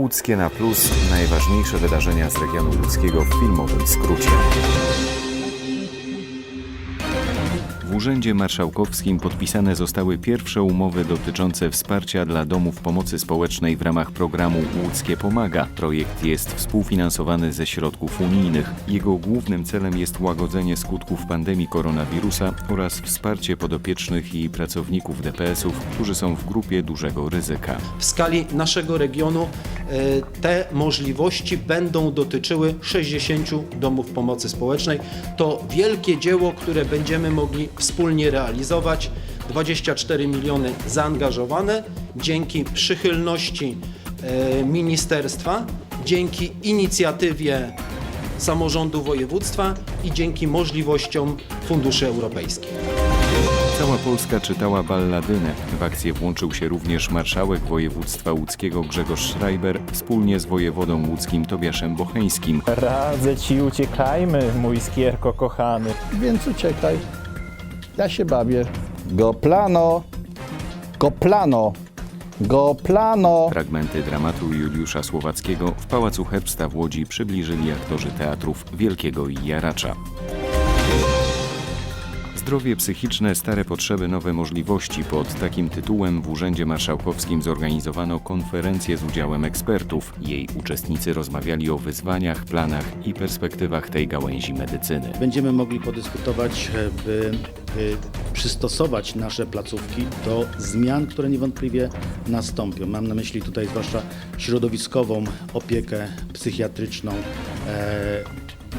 Łódzkie na plus najważniejsze wydarzenia z regionu łódzkiego w filmowym skrócie. W Urzędzie Marszałkowskim podpisane zostały pierwsze umowy dotyczące wsparcia dla domów pomocy społecznej w ramach programu Łódzkie Pomaga. Projekt jest współfinansowany ze środków unijnych. Jego głównym celem jest łagodzenie skutków pandemii koronawirusa oraz wsparcie podopiecznych i pracowników DPS-ów, którzy są w grupie dużego ryzyka. W skali naszego regionu e, te możliwości będą dotyczyły 60 domów pomocy społecznej. To wielkie dzieło, które będziemy mogli wspólnie realizować. 24 miliony zaangażowane dzięki przychylności e, ministerstwa, dzięki inicjatywie samorządu województwa i dzięki możliwościom funduszy europejskich. Cała Polska czytała balladynę. W akcję włączył się również marszałek województwa łódzkiego Grzegorz Schreiber wspólnie z wojewodą łódzkim Tobiaszem Bocheńskim. Radzę ci, uciekajmy, mój skierko kochany. więc uciekaj. Ja się bawię. Go plano, go plano, go plano. Fragmenty dramatu Juliusza Słowackiego w Pałacu Herbsta w Łodzi przybliżyli aktorzy teatrów Wielkiego i Jaracza. Zdrowie psychiczne, stare potrzeby, nowe możliwości. Pod takim tytułem w Urzędzie Marszałkowskim zorganizowano konferencję z udziałem ekspertów. Jej uczestnicy rozmawiali o wyzwaniach, planach i perspektywach tej gałęzi medycyny. Będziemy mogli podyskutować, e, by by przystosować nasze placówki do zmian, które niewątpliwie nastąpią. Mam na myśli tutaj zwłaszcza środowiskową opiekę psychiatryczną, e,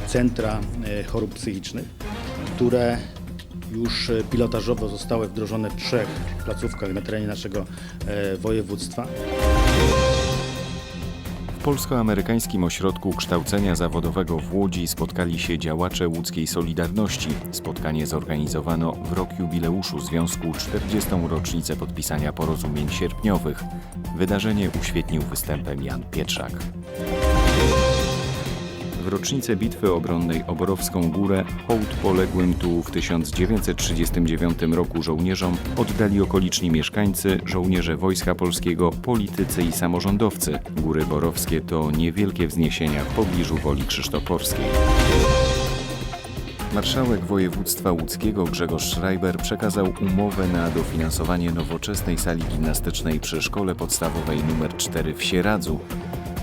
centra e, chorób psychicznych, które już e, pilotażowo zostały wdrożone w trzech placówkach na terenie naszego e, województwa. W Polsko-Amerykańskim Ośrodku Kształcenia Zawodowego w Łodzi spotkali się działacze łódzkiej Solidarności. Spotkanie zorganizowano w rok jubileuszu Związku 40. rocznicę podpisania porozumień sierpniowych. Wydarzenie uświetnił występem Jan Pietrzak. W rocznicę bitwy obronnej o Borowską Górę hołd poległym tu w 1939 roku żołnierzom oddali okoliczni mieszkańcy, żołnierze Wojska Polskiego, politycy i samorządowcy. Góry Borowskie to niewielkie wzniesienia w pobliżu Woli Krzysztoporskiej. Marszałek województwa łódzkiego Grzegorz Schreiber przekazał umowę na dofinansowanie nowoczesnej sali gimnastycznej przy szkole podstawowej nr 4 w Sieradzu.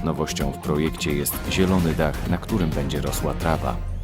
Nowością w projekcie jest zielony dach, na którym będzie rosła trawa.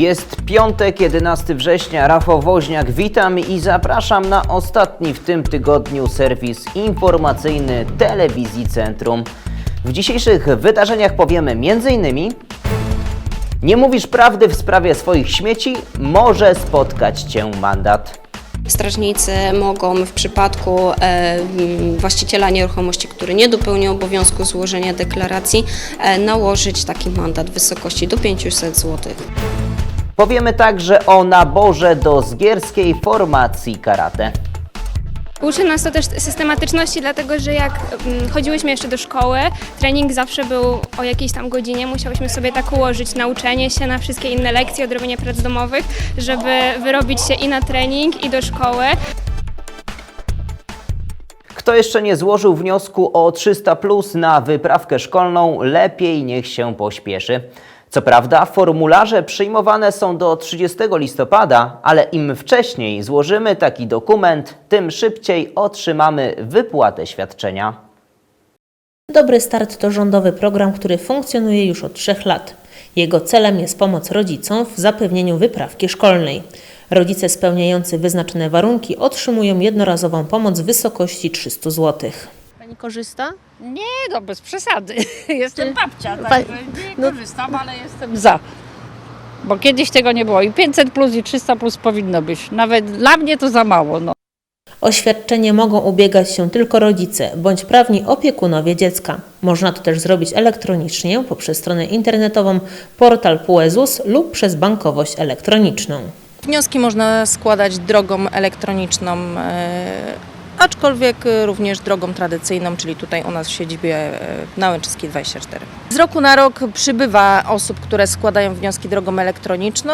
Jest piątek, 11 września. Rafał Woźniak, witam i zapraszam na ostatni w tym tygodniu serwis informacyjny Telewizji Centrum. W dzisiejszych wydarzeniach powiemy m.in. Nie mówisz prawdy w sprawie swoich śmieci, może spotkać Cię mandat. Strażnicy mogą w przypadku e, właściciela nieruchomości, który nie dopełni obowiązku złożenia deklaracji, e, nałożyć taki mandat w wysokości do 500 zł. Powiemy także o naborze do zgierskiej formacji karate. Uczy nas to też systematyczności, dlatego że jak mm, chodziłyśmy jeszcze do szkoły, trening zawsze był o jakiejś tam godzinie. Musiałyśmy sobie tak ułożyć nauczenie się na wszystkie inne lekcje, odrobienie prac domowych, żeby wyrobić się i na trening, i do szkoły. Kto jeszcze nie złożył wniosku o 300 plus na wyprawkę szkolną, lepiej niech się pośpieszy. Co prawda, formularze przyjmowane są do 30 listopada, ale im wcześniej złożymy taki dokument, tym szybciej otrzymamy wypłatę świadczenia. Dobry Start to rządowy program, który funkcjonuje już od trzech lat. Jego celem jest pomoc rodzicom w zapewnieniu wyprawki szkolnej. Rodzice spełniający wyznaczone warunki otrzymują jednorazową pomoc w wysokości 300 zł. Pani korzysta? Nie, no bez przesady. Jestem babcia, także nie korzystam, ale jestem za. Bo kiedyś tego nie było i 500 plus i 300 plus powinno być. Nawet dla mnie to za mało. No. O świadczenie mogą ubiegać się tylko rodzice bądź prawni opiekunowie dziecka. Można to też zrobić elektronicznie poprzez stronę internetową portal PUEZUS lub przez bankowość elektroniczną. Wnioski można składać drogą elektroniczną, e, aczkolwiek również drogą tradycyjną, czyli tutaj u nas w siedzibie e, na Łęczyskiej 24. Z roku na rok przybywa osób, które składają wnioski drogą elektroniczną,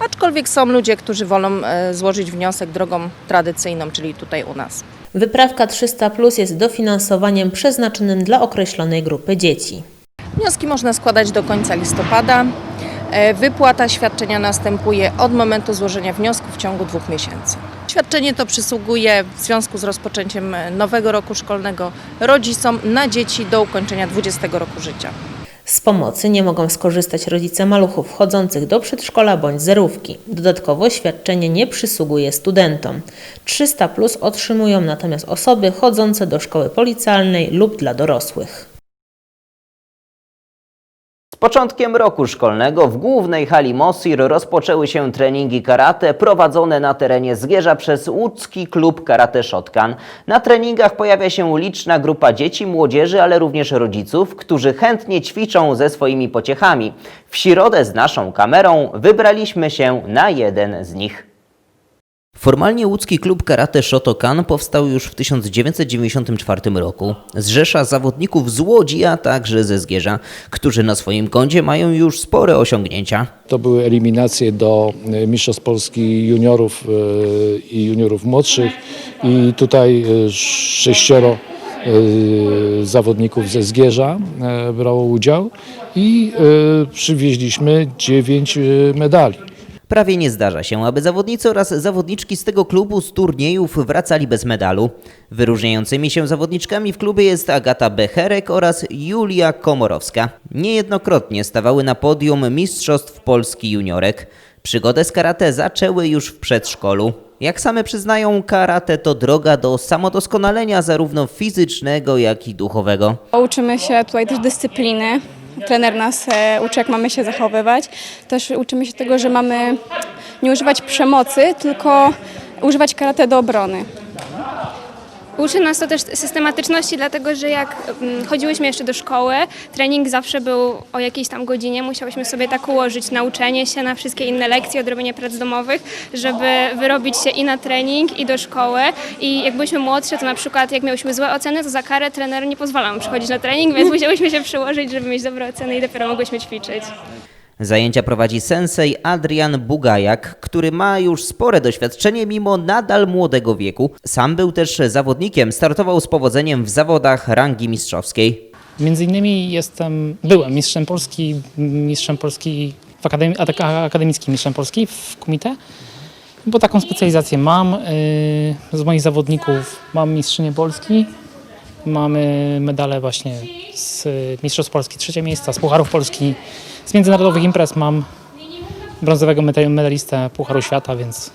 aczkolwiek są ludzie, którzy wolą e, złożyć wniosek drogą tradycyjną, czyli tutaj u nas. Wyprawka 300 Plus jest dofinansowaniem przeznaczonym dla określonej grupy dzieci. Wnioski można składać do końca listopada. E, Wypłata świadczenia następuje od momentu złożenia wniosku w ciągu dwóch miesięcy. Świadczenie to przysługuje w związku z rozpoczęciem nowego roku szkolnego rodzicom na dzieci do ukończenia 20 roku życia. Z pomocy nie mogą skorzystać rodzice maluchów wchodzących do przedszkola bądź zerówki. Dodatkowo świadczenie nie przysługuje studentom. 300 plus otrzymują natomiast osoby chodzące do szkoły policjalnej lub dla dorosłych. Początkiem roku szkolnego w głównej hali Mosir rozpoczęły się treningi karate prowadzone na terenie Zgierza przez łódzki klub Karate Shotkan. Na treningach pojawia się liczna grupa dzieci, młodzieży, ale również rodziców, którzy chętnie ćwiczą ze swoimi pociechami. W środę z naszą kamerą wybraliśmy się na jeden z nich. Formalnie łódzki klub karate Shotokan powstał już w 1994 roku. Zrzesza zawodników z Łodzi, a także ze Zgierza, którzy na swoim koncie mają już spore osiągnięcia. To były eliminacje do e, Mistrzostw Polski juniorów e, i juniorów młodszych i tutaj e, sześcioro zawodników ze Zgierza brało udział i przywieźliśmy dziewięć medali. Prawie nie zdarza się, aby zawodnicy oraz zawodniczki z tego klubu z turniejów wracali bez medalu. Wyróżniającymi się zawodniczkami w klubie jest Agata Becherek oraz Julia Komorowska. Niejednokrotnie stawały na podium Mistrzostw Polski juniorek. Przygodę z karate zaczęły już w przedszkolu. Jak same przyznają, karate to droga do samodoskonalenia zarówno fizycznego, jak i duchowego. Uczymy się tutaj też dyscypliny. Trener nas e, uczy, jak mamy się zachowywać. Też uczymy się tego, że mamy nie używać przemocy, tylko używać karate do obrony. Uczy nas to też systematyczności, dlatego że jak mm, chodziłyśmy jeszcze do szkoły, trening zawsze był o jakiejś tam godzinie. Musiałyśmy sobie tak ułożyć nauczenie się na wszystkie inne lekcje, odrobienie prac domowych, żeby wyrobić się i na trening, i do szkoły. I jak byliśmy młodsze, to na przykład jak miałyśmy złe oceny, to za karę trener nie pozwalał nam przychodzić na trening, więc musiałyśmy się przyłożyć, żeby mieć dobre oceny i dopiero mogłyśmy ćwiczyć. Zajęcia prowadzi sensei Adrian Bugajak, który ma już spore doświadczenie mimo nadal młodego wieku. Sam był też zawodnikiem, startował z powodzeniem w zawodach rangi mistrzowskiej. Między innymi jestem, byłem mistrzem Polski, mistrzem Polski, w akademi, aka- akademickim mistrzem Polski w Kumite, bo taką specjalizację mam. Yy, Z moich zawodników mam mistrzynię Polski, mamy medale właśnie z Mistrzostw Polski trzecie miejsca, z Pucharów Polski, z międzynarodowych imprez mam brązowego medalistę Pucharu Świata, więc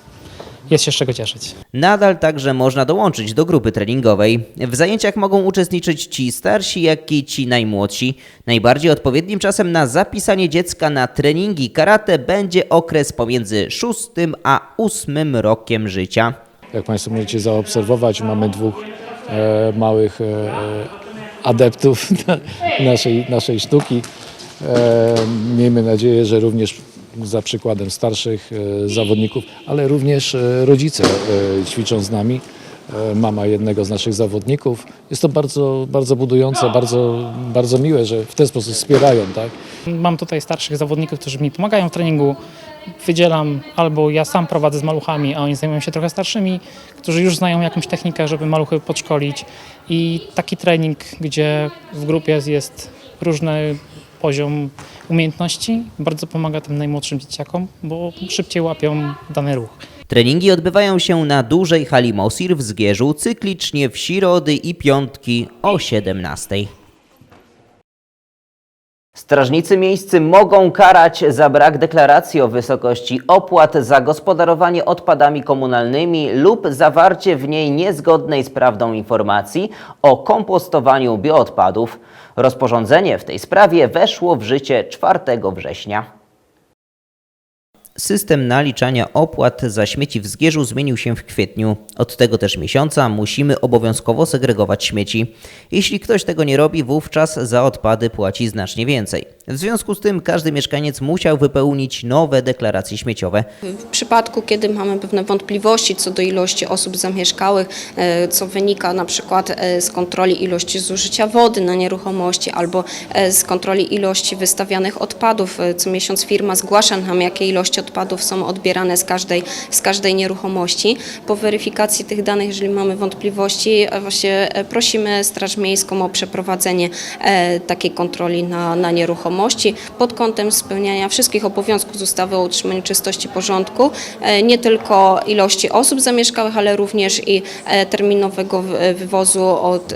jest się z czego cieszyć. Nadal także można dołączyć do grupy treningowej. W zajęciach mogą uczestniczyć ci starsi, jak i ci najmłodsi. Najbardziej odpowiednim czasem na zapisanie dziecka na treningi karate będzie okres pomiędzy 6 a 8 rokiem życia. Jak Państwo możecie zaobserwować, mamy dwóch małych e, e, adeptów na, naszej, naszej sztuki. E, miejmy nadzieję, że również za przykładem starszych e, zawodników, ale również e, rodzice e, ćwiczą z nami. E, mama jednego z naszych zawodników. Jest to bardzo, bardzo budujące, bardzo, bardzo miłe, że w ten sposób wspierają. Tak? Mam tutaj starszych zawodników, którzy mi pomagają w treningu. Wydzielam albo ja sam prowadzę z maluchami, a oni zajmują się trochę starszymi, którzy już znają jakąś technikę, żeby maluchy podszkolić. I taki trening, gdzie w grupie jest różny poziom umiejętności, bardzo pomaga tym najmłodszym dzieciakom, bo szybciej łapią dany ruch. Treningi odbywają się na dużej hali Mosir w Zgierzu cyklicznie w środy i piątki o 17. Strażnicy miejscy mogą karać za brak deklaracji o wysokości opłat za gospodarowanie odpadami komunalnymi lub zawarcie w niej niezgodnej z prawdą informacji o kompostowaniu bioodpadów. Rozporządzenie w tej sprawie weszło w życie 4 września. System naliczania opłat za śmieci w Zgierzu zmienił się w kwietniu. Od tego też miesiąca musimy obowiązkowo segregować śmieci. Jeśli ktoś tego nie robi, wówczas za odpady płaci znacznie więcej. W związku z tym każdy mieszkaniec musiał wypełnić nowe deklaracje śmieciowe. W przypadku, kiedy mamy pewne wątpliwości co do ilości osób zamieszkałych, e, co wynika na przykład e, z kontroli ilości zużycia wody na nieruchomości albo e, z kontroli ilości wystawianych odpadów, co miesiąc firma zgłasza nam, jakie ilości odpadów są odbierane z każdej, z każdej nieruchomości. Po weryfikacji tych danych, jeżeli mamy wątpliwości, e, właśnie e, prosimy Straż Miejską o przeprowadzenie e, takiej kontroli na, na nieruchomości pod kątem spełniania wszystkich obowiązków z ustawy o utrzymaniu czystości porządku, nie tylko ilości osób zamieszkałych, ale również i terminowego wy- wywozu od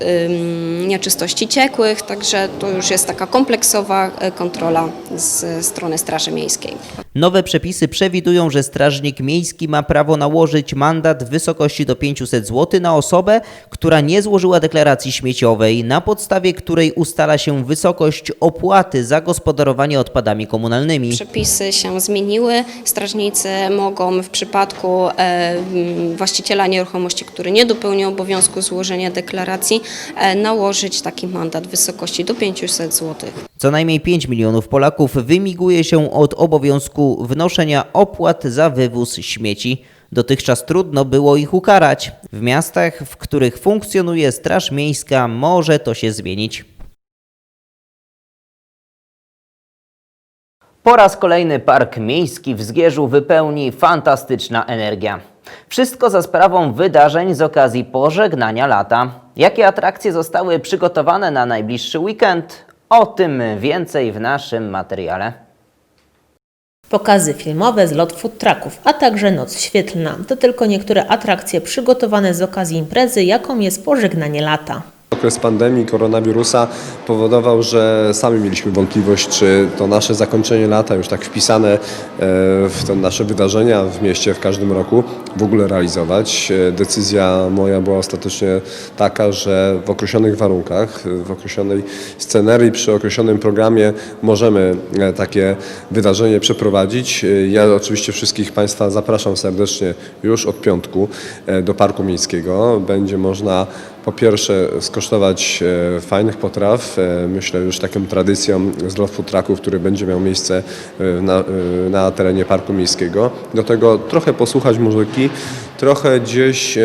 nieczystości ciekłych, także to już jest taka kompleksowa kontrola z strony Straży Miejskiej. Nowe przepisy przewidują, że strażnik miejski ma prawo nałożyć mandat w wysokości do 500 zł na osobę, która nie złożyła deklaracji śmieciowej, na podstawie której ustala się wysokość opłaty za gospodarowanie odpadami komunalnymi. Przepisy się zmieniły. Strażnicy mogą w przypadku e, właściciela nieruchomości, który nie dopełnił obowiązku złożenia deklaracji, e, nałożyć taki mandat w wysokości do 500 zł. Co najmniej 5 milionów Polaków wymiguje się od obowiązku wnoszenia opłat za wywóz śmieci. Dotychczas trudno było ich ukarać. W miastach, w których funkcjonuje Straż Miejska, może to się zmienić. Po raz kolejny park miejski w Zgierzu wypełni fantastyczna energia. Wszystko za sprawą wydarzeń z okazji pożegnania lata. Jakie atrakcje zostały przygotowane na najbliższy weekend? O tym więcej w naszym materiale. Pokazy filmowe, zlot food trucków, a także noc świetlna. To tylko niektóre atrakcje przygotowane z okazji imprezy, jaką jest pożegnanie lata. Okres pandemii koronawirusa powodował, że sami mieliśmy wątpliwość, czy to nasze zakończenie lata, już tak wpisane e, w te nasze wydarzenia w mieście w każdym roku, w ogóle realizować. E, Decyzja moja była ostatecznie taka, że w określonych warunkach, e, w określonej scenerii, przy określonym programie możemy takie wydarzenie przeprowadzić. Ja oczywiście wszystkich Państwa zapraszam serdecznie już od piątku do Parku Miejskiego. Będzie można po pierwsze skosztować e, fajnych potraw, e, myślę już taką tradycją food trucków, który będzie miał miejsce e, na, na terenie Parku Miejskiego. Do tego trochę posłuchać muzyki, trochę gdzieś e,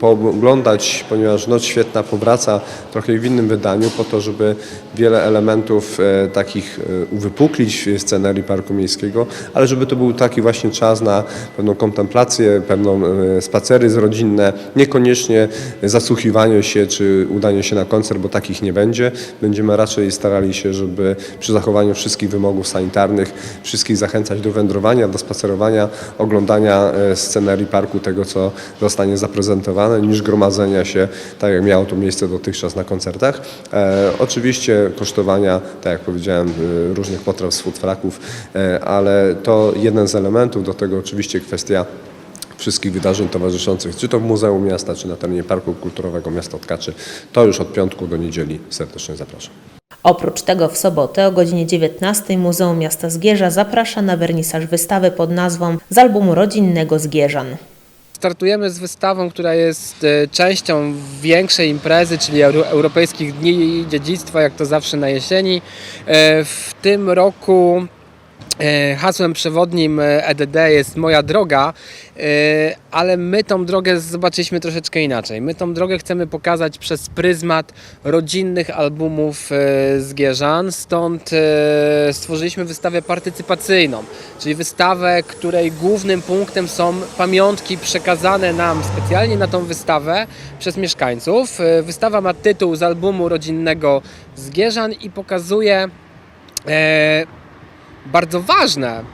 pooglądać, ponieważ Noc Świetna powraca trochę w innym wydaniu po to, żeby wiele elementów e, takich e, uwypuklić w scenerii Parku Miejskiego, ale żeby to był taki właśnie czas na pewną kontemplację, pewną spacery rodzinne, niekoniecznie zasłuchiwanie się czy udanie się na koncert, bo takich nie będzie. Będziemy raczej starali się, żeby przy zachowaniu wszystkich wymogów sanitarnych wszystkich zachęcać do wędrowania, do spacerowania, oglądania scenerii parku, tego co zostanie zaprezentowane, niż gromadzenia się, tak jak miało to miejsce dotychczas na koncertach. E, oczywiście kosztowania, tak jak powiedziałem, e, różnych potraw z food e, ale to jeden z elementów, do tego oczywiście kwestia wszystkich wydarzeń towarzyszących, czy to w Muzeum Miasta, czy na terenie Parku Kulturowego Miasta Tkaczy. To już od piątku do niedzieli serdecznie zapraszam. Oprócz tego w sobotę o godzinie 19 Muzeum Miasta Zgierza zaprasza na wernisaż wystawy pod nazwą Z albumu rodzinnego Zgierzan. Startujemy z wystawą, która jest e, częścią większej imprezy, czyli Euro- Europejskich Dni Dziedzictwa, jak to zawsze na jesieni. E, W tym roku hasłem przewodnim e, EDD jest Moja droga, e, ale my tą drogę zobaczyliśmy troszeczkę inaczej. My tą drogę chcemy pokazać przez pryzmat rodzinnych albumów e, z Gierzan, stąd e, stworzyliśmy wystawę partycypacyjną, czyli wystawę, której głównym punktem są pamiątki przekazane nam specjalnie na tą wystawę przez mieszkańców. E, Wystawa ma tytuł z albumu rodzinnego z Gierzan i pokazuje e, bardzo ważne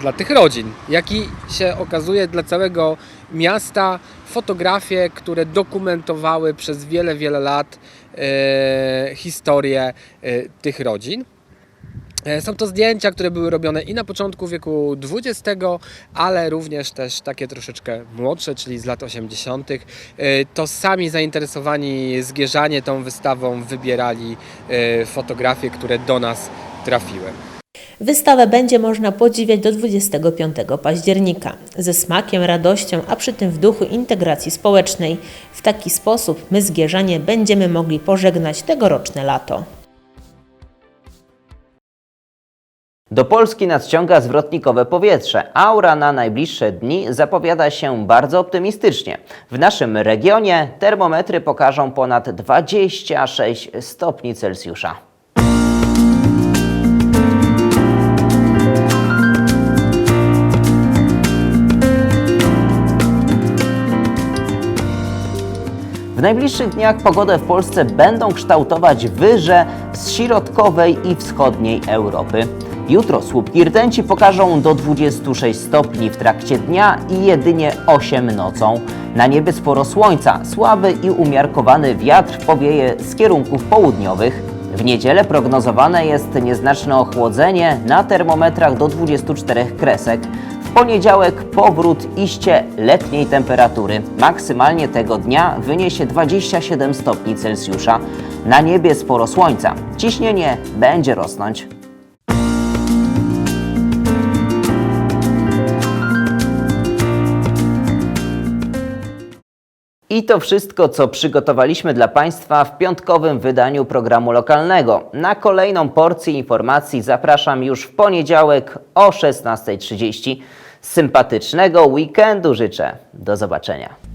dla tych rodzin, jak i się okazuje dla całego miasta fotografie, które dokumentowały przez wiele, wiele lat e, historię e, tych rodzin. E, Są to zdjęcia, które były robione i na początku wieku XX, ale również też takie troszeczkę młodsze, czyli z lat 80. E, To sami zainteresowani zgierzanie tą wystawą wybierali fotografie, które do nas trafiły. Wystawę będzie można podziwiać do 25 października. Ze smakiem, radością, a przy tym w duchu integracji społecznej. W taki sposób my Zgierzanie będziemy mogli pożegnać tegoroczne lato. Do Polski nadciąga zwrotnikowe powietrze. Aura na najbliższe dni zapowiada się bardzo optymistycznie. W naszym regionie termometry pokażą ponad 26 stopni Celsjusza. W najbliższych dniach pogodę w Polsce będą kształtować wyże z środkowej i wschodniej Europy. Jutro słupki rtęci pokażą do 26 stopni w trakcie dnia i jedynie 8 nocą. Na niebie sporo słońca, słaby i umiarkowany wiatr powieje z kierunków południowych. W niedzielę prognozowane jest nieznaczne ochłodzenie na termometrach do 24 kresek. Poniedziałek powrót iście letniej temperatury. Maksymalnie tego dnia wyniesie 27 stopni Celsjusza. Na niebie sporo słońca. Ciśnienie będzie rosnąć. I to wszystko, co przygotowaliśmy dla Państwa w piątkowym wydaniu programu lokalnego. Na kolejną porcję informacji zapraszam już w poniedziałek o 16.30. Sympatycznego weekendu życzę. Do zobaczenia.